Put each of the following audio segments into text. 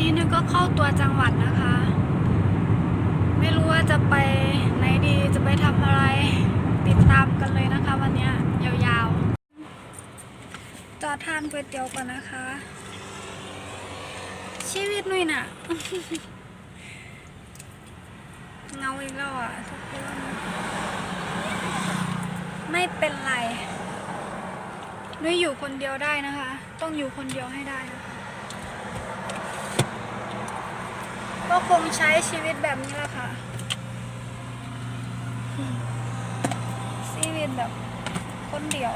นี้นึกก็เข้าตัวจังหวัดนะคะ ไม่รู้ว่าจะไปไหนดีจะไปทำอะไร ติดตามกันเลยนะคะ วันนี้ยาวๆ จอดทานก๋วยเตี๋ยวก่อนนะคะ ชีวิตนุ้ยน่ะเงาอีกแล้วอะทุกคนไม่เป็นไรนุ้ยอยู่คนเดียวได้นะคะ ต้องอยู่คนเดียวให้ได้นะคะ ก็คงใช้ชีวิตแบบนี้แหละค่ะ ชีวิตแบบคนเดียว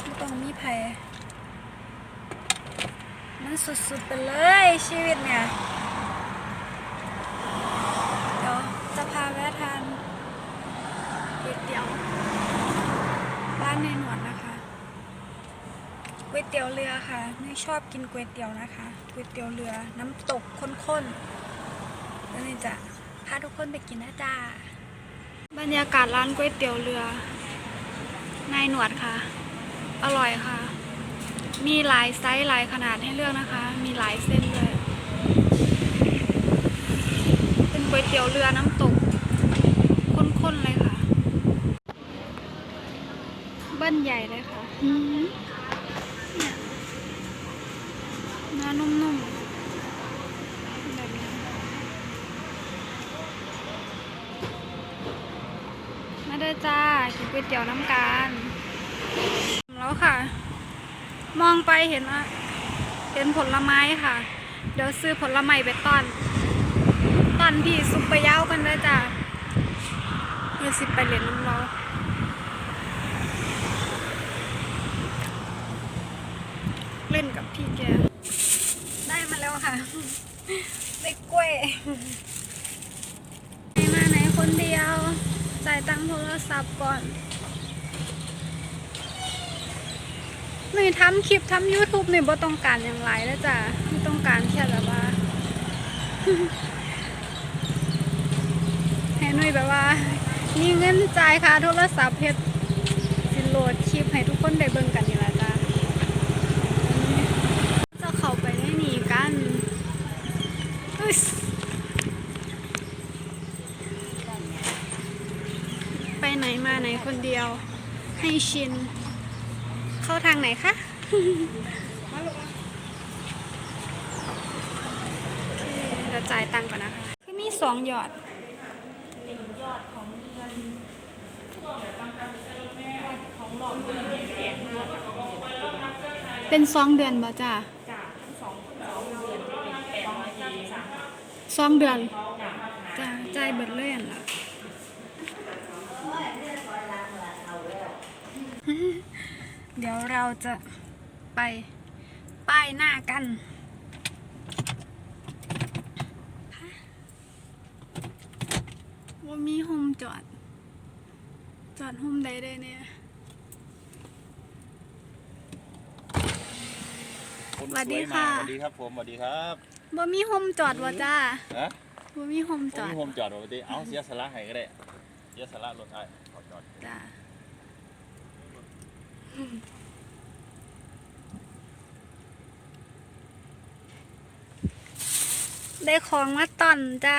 ไม่ต้องมีแผลมันสุดๆไปเลยชีวิตเนี่ยเดี๋ยวจะพาแวะทานก๋วยเตี๋ยวร้านในหนวดนะคะ วยเตี๋ยวเรือค่ะไม่ชอบกินก๋วยเตี๋ยวนะคะก๋วยเตี๋ยวเรือน้ำตกข้นๆแล้วนี่จะพาทุกคนไปกินนะจ้าบรรยากาศร้านก๋วยเตี๋ยวเรือในหนวดค่ะ อร่อยค่ะ มีหลายไซส์หลายขนาดให้เลือกนะคะ มีหลายเส้นเลย เป็นก๋วยเตี๋ยวเรือน้ำตกข้นๆเลยค่ะ เบิ้ลใหญ่เลยค่ะเนี่ย นุ่มๆแบบนี้มาเด้อจ้ากินก๋วยเตี๋ยวน้ำกันแล้วค่ะ มองไปเห็นว่าเห็นผลไม้ค่ะ เดี๋ยวซื้อผลไม้ไปต้อนตอนที่ซุปเปอร์เย้ากันได้จ้ะเดี๋ยวสิไปเรียนน้ำเราเล่นกับพี่แก มาแล้วค่ะ ได้กล้วยมาไหนคนเดียว จ่ายตังโทรศัพท์ก่อน ไม่ทำคลิปทำ YouTube นี่บ่ต้องการอย่างไรแล้วจ้ะไม่ต้องการแค่แบบว่าให้หนุ่ยแบบว่ามีเงินจ่ายค่าโทรศัพท์เพชรสิโหลดคลิปให้ทุกคนได้เบิ่งกันนี่ละจ้าจะเข้าไปในนี่กันอุ๊ย ไปไหนมาไหนคนเดียว ให้ชิน เข้าทางไหนคะเดี๋ยวจ่ายตังค์ก่อนนะคะคือมีสองหยอดเป็นสองเดือนบ่จ้าสองเดือนจ้าจ่ายเบิดเลยอันละ เดี๋ยวเราจะไปป้ายหน้ากันว่ามีโฮมจอด จอดโฮมใดได้เนี่ยคนสวัสดีวยมาค่ะ สวัสดีครับผมสวัสดีครับบ่มีโฮมจอดบ่จ้าฮะบ่มีโฮมผมจอดมีโฮมจอดปกติเอาเสียสละให้ก็ได้เสียสละรถไอ้ขอจอดจ้า ได้ของมาตอนจ้า